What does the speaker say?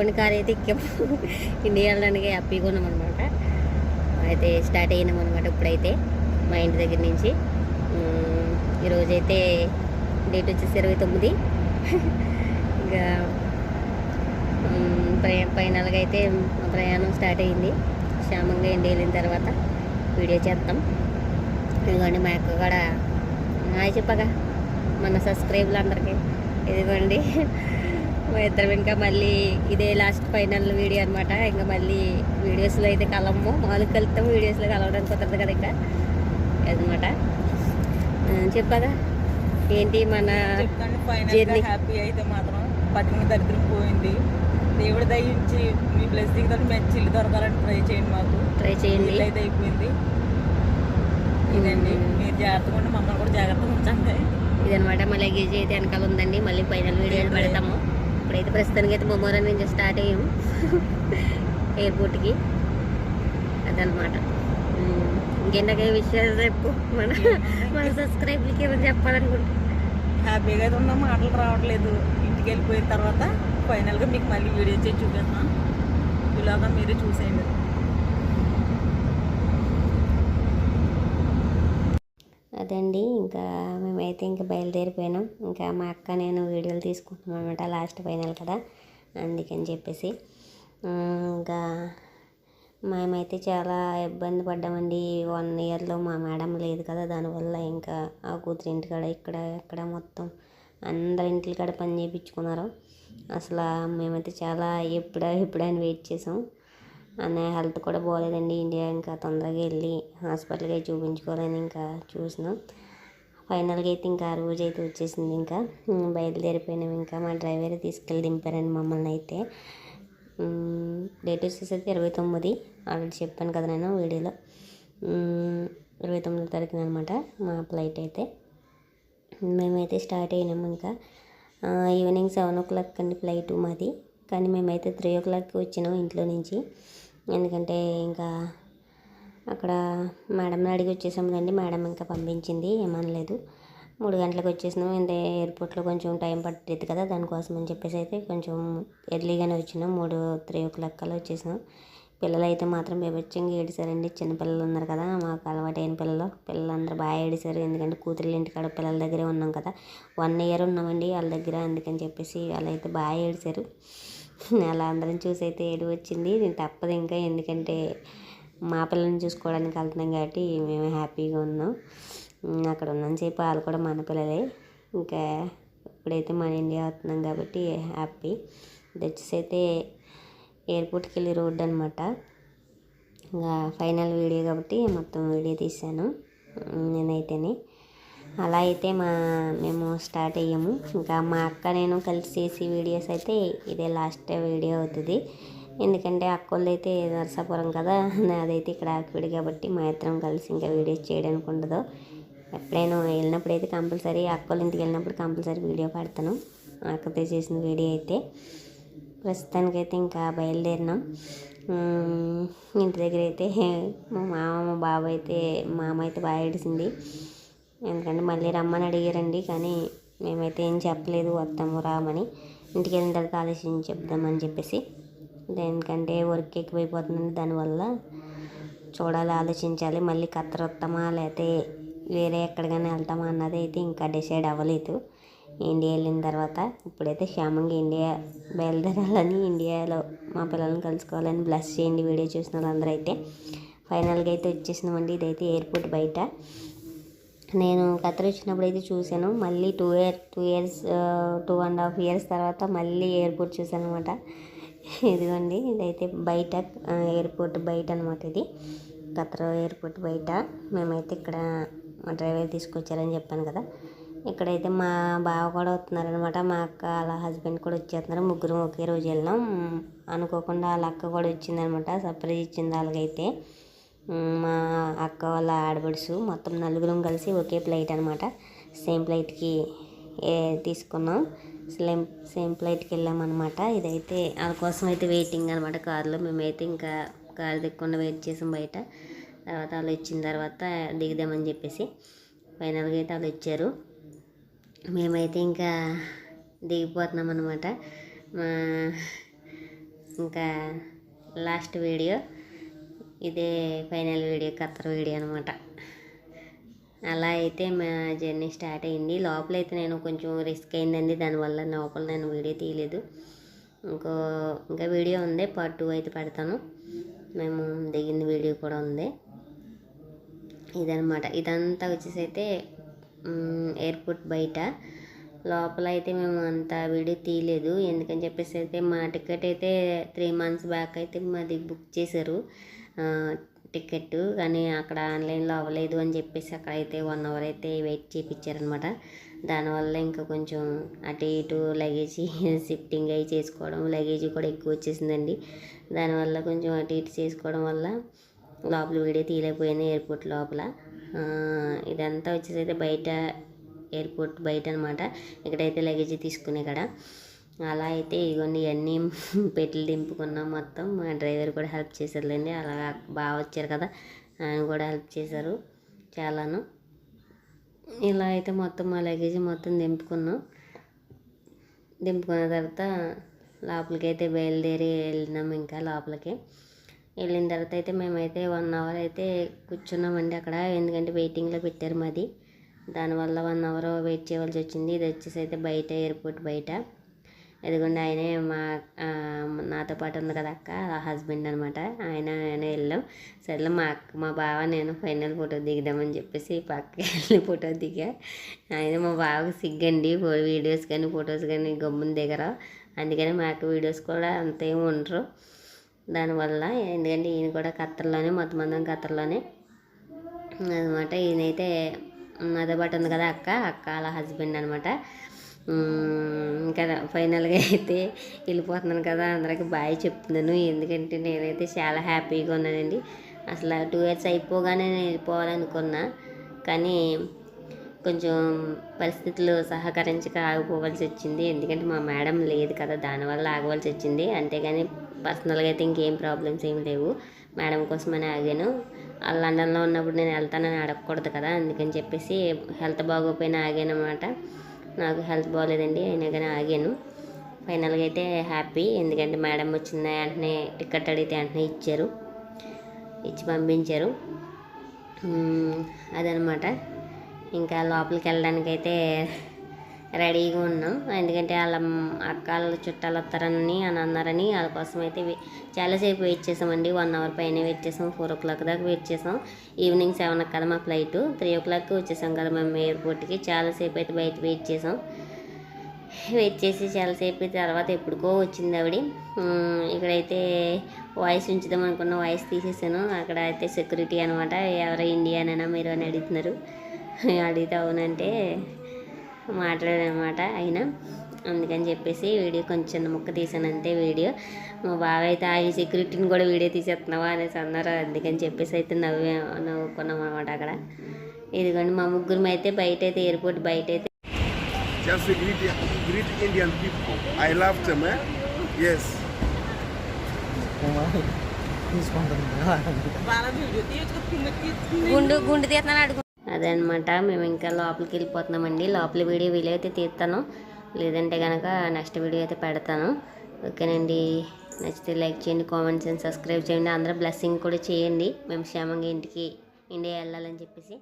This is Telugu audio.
కొన్ని కార్ అయితే ఎక్కాము ఇండియా వెళ్ళడానికి హ్యాపీగా ఉన్నాం అనమాట అయితే స్టార్ట్ అయినాం అనమాట ఇప్పుడైతే మా ఇంటి దగ్గర నుంచి. ఈరోజైతే డేట్ వచ్చేసి ఇరవై తొమ్మిది. ఇంకా ఉమ్, ప్రయా ఫైనల్గా అయితే మా ప్రయాణం స్టార్ట్ అయింది. క్షేమంగా ఇండి వెళ్ళిన తర్వాత వీడియో చేస్తాం ఇదిగోండి మా యొక్క కూడా హాయ్ చెప్పగా మన సబ్స్క్రైబర్లు అందరికీ ఇదిగోండి. మా ఇద్దరం ఇంకా మళ్ళీ ఇదే లాస్ట్ ఫైనల్ వీడియో అనమాట ఇంకా మళ్ళీ వీడియోస్లో అయితే కలము. మామూలుగా కలుస్తాం వీడియోస్లో కలవడానికి కుదరదు కదా ఇక్కడ అనమాట చెప్పగా ఏంటి మన Journey. హ్యాపీ అయితే మాత్రం పట్టిన దరిద్రం పోయింది. దేవుడి దయించి మీ బ్లెస్సింగ్ తోటి మేము చిల్లు దొరకాలని ట్రై చేయండి మాకు. ట్రై చేయండి. అయితే అయిపోయింది. ఇదండి. మీరు జాగ్రత్తగా ఉండి మమ్మల్ని కూడా జాగ్రత్తగా ఉంచండి. ఇదనమాట మా లగేజ్ అయితే వెనకాల ఉందండి. మళ్ళీ ఫైనల్ వీడియోలు పెడతాము. ఇప్పుడైతే ప్రస్తుతానికి అయితే మొమ్మరం నుంచి స్టార్ట్ అయ్యాము ఎయిర్పోర్ట్కి. అదనమాట ఉమ్, విషయాలు చెప్పు. మన మన సబ్స్క్రైబర్కి ఏమైనా చెప్పాలనుకుంటున్నా? హ్యాపీగా అయితే ఉన్నాం. మాటలు రావట్లేదు. ఇంటికి వెళ్ళిపోయిన తర్వాత ఫైనల్గా మీకు మళ్ళీ వీడియో చేసి చూపిస్తాం. ఇలాగా మీరే చూసేయండి. అదండి ఇంకా మేమైతే ఇంకా బయలుదేరిపోయినాం. ఇంకా మా అక్క నేను వీడియోలు తీసుకుంటున్నాం అనమాట లాస్ట్ ఫైనల్ కదా అందుకని చెప్పేసి. ఇంకా మేమైతే చాలా ఇబ్బంది పడ్డామండి. వన్ ఇయర్లో మా మేడం లేదు కదా దానివల్ల ఇంకా ఆ కూతురి ఇంటికాడ ఇక్కడ ఇక్కడ మొత్తం అందరి ఇంటికాడ పని చేయించుకున్నారు అసలు మేమైతే చాలా ఎప్పుడ ఎప్పుడైనా వెయిట్ చేసాం. అనే హెల్త్ కూడా బాగోలేదండి ఇండియా ఇంకా తొందరగా వెళ్ళి హాస్పిటల్కి అయితే చూపించుకోవాలని ఇంకా చూసినాం. ఫైనల్గా అయితే ఇంకా ఆ రోజు అయితే వచ్చేసింది ఇంకా. బయలుదేరిపోయినాం ఇంకా. మా డ్రైవర్ తీసుకెళ్ళి దింపారండి మమ్మల్ని అయితే. డేట్ వచ్చేసి అయితే ఇరవై తొమ్మిది. ఆల్రెడీ చెప్పాను కదా నేను వీడియోలో. ఇరవై తొమ్మిదో తారీఖున అనమాట మా ఫ్లైట్ అయితే. మేమైతే స్టార్ట్ అయినాము ఇంకా. ఈవినింగ్ సెవెన్ ఓ క్లాక్ అండి ఫ్లైట్ మాది. కానీ మేమైతే త్రీ ఓ క్లాక్కి వచ్చినాం ఇంట్లో నుంచి. ఎందుకంటే ఇంకా అక్కడ మేడంని అడిగి వచ్చేసాం కండి మేడం ఇంకా పంపించింది ఏమనలేదు. మూడు గంటలకు వచ్చేసినాం. అంటే ఎయిర్పోర్ట్లో కొంచెం టైం పట్టేది కదా దానికోసం అని చెప్పేసి అయితే కొంచెం ఎర్లీగానే వచ్చినాం. మూడు త్రీ ఓ క్లాక్ కల్లా వచ్చేసినాం. పిల్లలు అయితే మాత్రం బేబచ్చంగా ఏడిసారండి. చిన్నపిల్లలు ఉన్నారు కదా మాకు అలవాటైన పిల్లలు. పిల్లలందరూ బాగా ఏడిసారు. ఎందుకంటే కూతురు ఇంటికాడ పిల్లల దగ్గరే ఉన్నాం కదా. వన్ ఇయర్ ఉన్నామండి వాళ్ళ దగ్గర అందుకని చెప్పేసి వాళ్ళైతే బాగా ఏడిసారు. అలా అందరం చూసి అయితే ఏడు వచ్చింది. నేను తప్పదు ఇంకా ఎందుకంటే మా పిల్లల్ని చూసుకోవడానికి వెళ్తున్నాం కాబట్టి మేము హ్యాపీగా ఉన్నాం. అక్కడ అక్కడ ఉన్నంతసేపు వాళ్ళు కూడా మన పిల్లలే. ఇంకా ఇప్పుడైతే మన ఇండియా వస్తున్నాం కాబట్టి హ్యాపీ. ఇది వచ్చేసి అయితే ఎయిర్పోర్ట్కి వెళ్ళి రోడ్డు అనమాట ఇంకా ఫైనల్ వీడియో కాబట్టి మొత్తం వీడియో తీశాను. నేనైతేనే. అలా అయితే మా మేము స్టార్ట్ అయ్యాము. ఇంకా మా అక్క నేను కలిసి చేసి వీడియోస్ అయితే ఇదే లాస్ట్ వీడియో అవుతుంది. ఎందుకంటే అక్కళ్ళు అయితే నరసాపురం కదా నాదైతే ఇక్కడ ఆకువిడి కాబట్టి మా ఇద్దరం కలిసి ఇంకా వీడియోస్ చేయడానికి ఉండదు. ఎప్పుడైనా వెళ్ళినప్పుడు అయితే కంపల్సరీ అక్కలు ఇంటికి వెళ్ళినప్పుడు కంపల్సరీ వీడియో పెడతాను. అక్కతో చేసిన వీడియో అయితే. ప్రస్తుతానికైతే ఇంకా బయలుదేరినాం. ఇంటి దగ్గర అయితే మా మామ మా బాబు అయితే మా అమ్మ అయితే బాగా ఏడిసింది. ఎందుకంటే మళ్ళీ రమ్మని అడిగారండి కానీ మేమైతే ఏం చెప్పలేదు వస్తాము రామని. ఇంటికి వెళ్ళిన తర్వాత ఆలోచించి చెప్దామని చెప్పేసి. దేనికంటే వర్క్ ఎక్కువైపోతుందండి దానివల్ల చూడాలి ఆలోచించాలి. మళ్ళీ కత్తర వస్తామా లేకపోతే వేరే ఎక్కడికైనా వెళ్తామా అన్నది అయితే ఇంకా డిసైడ్ అవ్వలేదు. ఇండియా వెళ్ళిన తర్వాత ఇప్పుడైతే క్షేమంగా ఇండియా బయలుదేరాలని ఇండియాలో మా పిల్లల్ని కలుసుకోవాలని బ్లస్ చేయండి వీడియో చూసిన వాళ్ళందరూ అయితే. ఫైనల్గా అయితే వచ్చేసినామండి. ఇదైతే ఎయిర్పోర్ట్ బయట. నేను ఖతర్ వచ్చినప్పుడు అయితే చూశాను. మళ్ళీ two year two years two and half years తర్వాత మళ్ళీ ఎయిర్పోర్ట్ చూశాను అనమాట ఇదిగోండి ఇదైతే బయట ఎయిర్పోర్ట్ బయట అనమాట ఇది. ఖతర్ ఎయిర్పోర్ట్ బయట. మేమైతే ఇక్కడ మా డ్రైవర్ తీసుకొచ్చారని చెప్పాను కదా. ఇక్కడైతే మా బావ కూడా వస్తున్నారనమాట మా అక్క వాళ్ళ హస్బెండ్ కూడా వచ్చేస్తున్నారు. ముగ్గురు ఒకే రోజు వెళ్ళాం అనుకోకుండా వాళ్ళ అక్క కూడా వచ్చిందనమాట సర్ప్రైజ్ ఇచ్చింది వాళ్ళకైతే. మా అక్క వాళ్ళ ఆడబడుసు మొత్తం నలుగురం కలిసి ఒకే ప్లేట్ అనమాట సేమ్ ప్లేట్కి తీసుకున్నాం. సేమ్ సేమ్ ప్లేట్కి వెళ్ళామన్నమాట ఇదైతే వాళ్ళ కోసం అయితే వెయిటింగ్ అనమాట కారులో. మేమైతే ఇంకా కారు దిక్కుండా వెయిట్ చేసాం బయట. తర్వాత వాళ్ళు ఇచ్చిన తర్వాత దిగుదామని చెప్పేసి ఫైనల్గా అయితే వాళ్ళు ఇచ్చారు. మేమైతే ఇంకా దిగిపోతున్నాం అనమాట మా ఇంకా లాస్ట్ వీడియో. ఇదే ఫైనల్ వీడియో కత్తర్ వీడియో అనమాట అలా అయితే మా జర్నీ స్టార్ట్ అయింది. లోపల అయితే నేను కొంచెం రిస్క్ అయిందండి. దానివల్ల లోపల నేను వీడియో తీయలేదు. ఇంకో ఇంకా వీడియో ఉంది. పార్ట్ టూ అయితే పెడతాను. మేము దిగిన వీడియో కూడా ఉంది. ఇదనమాట ఇదంతా వచ్చేసి అయితే ఎయిర్పోర్ట్ బయట. లోపల అయితే మేము అంత వీడియో తీయలేదు. ఎందుకని చెప్పేసి అయితే మా టికెట్ అయితే త్రీ మంత్స్ బ్యాక్ అయితే మాది బుక్ చేశారు. టికెట్ కానీ అక్కడ ఆన్లైన్లో అవ్వలేదు అని చెప్పేసి అక్కడ అయితే వన్ అవర్ అయితే వెయిట్ చేయించారనమాట దానివల్ల ఇంకా కొంచెం అటు ఇటు లగేజ్ షిఫ్టింగ్ అవి చేసుకోవడం లగేజ్ కూడా ఎక్కువ వచ్చేసిందండి. దానివల్ల కొంచెం అటు ఇటు చేసుకోవడం వల్ల లోపల వీడియో తీయలేకపోయాను ఎయిర్పోర్ట్ లోపల. ఇదంతా వచ్చేసి అయితే బయట ఎయిర్పోర్ట్ బయట అనమాట ఇక్కడైతే లగేజ్ తీసుకునే కదా అలా అయితే ఇగోండి ఇవన్నీ పెట్లు దింపుకున్నాం మొత్తం. మా డ్రైవర్ కూడా హెల్ప్ చేశారులేండి. అలా బాగా వచ్చారు కదా ఆయన కూడా హెల్ప్ చేశారు చాలాను. ఇలా అయితే మొత్తం మా లగేజ్ మొత్తం దింపుకున్నాం. దింపుకున్న తర్వాత లోపలికి అయితే బయలుదేరి వెళ్ళినాం ఇంకా లోపలికి. వెళ్ళిన తర్వాత అయితే మేమైతే వన్ అవర్ అయితే కూర్చున్నామండి అక్కడ. ఎందుకంటే వెయిటింగ్లో పెట్టారు మాది. దానివల్ల వన్ అవర్ వెయిట్ చేయవలసి వచ్చింది. ఇది వచ్చేసి అయితే బయట ఎయిర్పోర్ట్ బయట. ఎదుగుండా ఆయనే మా నాతో పాటు ఉంది కదా అక్క ఆ హస్బెండ్ అనమాట ఆయన ఆయన వెళ్ళాం. సరేలే మా అక్క మా బావ నేను ఫైనల్ ఫోటో దిగుదామని చెప్పేసి పక్కకి వెళ్ళి ఫోటో దిగా. ఆయన మా బావకి సిగ్గండి వీడియోస్ కానీ ఫొటోస్ కానీ గమ్మున దిగరా. అందుకని మా అక్క వీడియోస్ కూడా అంతేం ఉండరు. దానివల్ల ఎందుకంటే ఈయన కూడా ఖత్తర్లోనే మొత్తం అందరం ఖత్తర్లోనే. అనమాట ఈయనైతే నాతో పాటు ఉంది కదా అక్క అక్క వాళ్ళ హస్బెండ్ అనమాట ఇంకా ఫైనల్గా అయితే వెళ్ళిపోతున్నాను కదా అందరికి బాయ్ చెప్తున్నాను. ఎందుకంటే నేనైతే చాలా హ్యాపీగా ఉన్నానండి. అసలు టూ ఇయర్స్ అయిపోగానే నేను వెళ్ళిపోవాలనుకున్నా. కానీ కొంచెం పరిస్థితులు సహకరించక ఆగిపోవాల్సి వచ్చింది. ఎందుకంటే మా మేడం లేదు కదా దానివల్ల ఆగవలసి వచ్చింది. అంతేగాని పర్సనల్గా అయితే ఇంకేం ప్రాబ్లమ్స్ ఏం లేవు. మేడం కోసమని ఆగాను. లండన్లో ఉన్నప్పుడు నేను వెళ్తానని అడగకూడదు కదా అందుకని చెప్పేసి హెల్త్ బాగోపోయినా ఆగాను అనమాట నాకు హెల్త్ బాగోలేదండి అయినా కానీ ఆగాను. ఫైనల్గా అయితే హ్యాపీ. ఎందుకంటే మేడం వచ్చిన వెంటనే టికెట్ అడిగితే వెంటనే ఇచ్చారు. ఇచ్చి పంపించారు. అదనమాట. ఇంకా లోపలికి వెళ్ళడానికి అయితే రెడీగా ఉన్నాం. ఎందుకంటే వాళ్ళ అక్క వాళ్ళ చుట్టాలు వస్తారని అని అన్నారని వాళ్ళ కోసం అయితే చాలాసేపు వెయిట్ చేసామండి. వన్ అవర్ పైన వెయిట్ చేసాం. ఫోర్ ఓ క్లాక్ దాకా వెయిట్ చేసాం. ఈవినింగ్ సెవెన్ కదా మా ఫ్లైట్. త్రీ ఓ క్లాక్కి వచ్చేసాం కదా మేము ఎయిర్పోర్ట్కి. చాలాసేపు అయితే బయట వెయిట్ చేసాం. వెయిట్ చేసి చాలాసేపు తర్వాత ఎప్పుడుకో వచ్చింది ఆవిడ. ఇక్కడైతే వాయిస్ ఉంచుదాం అనుకున్న వాయిస్ తీసేసాను. అక్కడ అయితే సెక్యూరిటీ అనమాట ఎవరు ఇండియానేనా మీరు అని అడుగుతున్నారు. అడిగితే అవునంటే మాట్లాడానమాట ఆయన. అందుకని చెప్పేసి వీడియో కొంచెం ముక్క తీసాను అంతే వీడియో. మా బావ అయితే ఆ ఈ సెక్యూరిటీని కూడా వీడియో తీసేస్తున్నావా? అనేసి అన్నారు. అందుకని చెప్పేసి అయితే నవ్వే నవ్వుకున్నాం అనమాట అక్కడ. ఇదిగోండి మా ముగ్గురు అయితే బయట అయితే ఎయిర్పోర్ట్ బయట అయితే Just to greet, greet Indian people. I love them, eh? Yes. బాగా వీడియో తీయచ్చు కింద తీస్తుంది గుండు గుండు తీస్తున్నాను అదే అదనమాట మేము ఇంకా లోపలికి వెళ్ళిపోతున్నామండి. లోపల వీడియో వీలైతే తీస్తాను. లేదంటే కనుక నెక్స్ట్ వీడియో అయితే పెడతాను. ఓకేనండి. నచ్చితే లైక్ చేయండి కామెంట్స్ అండ్ సబ్స్క్రైబ్ చేయండి. అందరూ బ్లెస్సింగ్ కూడా చేయండి. మేము క్షేమంగా ఇంటికి ఇండియా వెళ్ళాలని చెప్పేసి.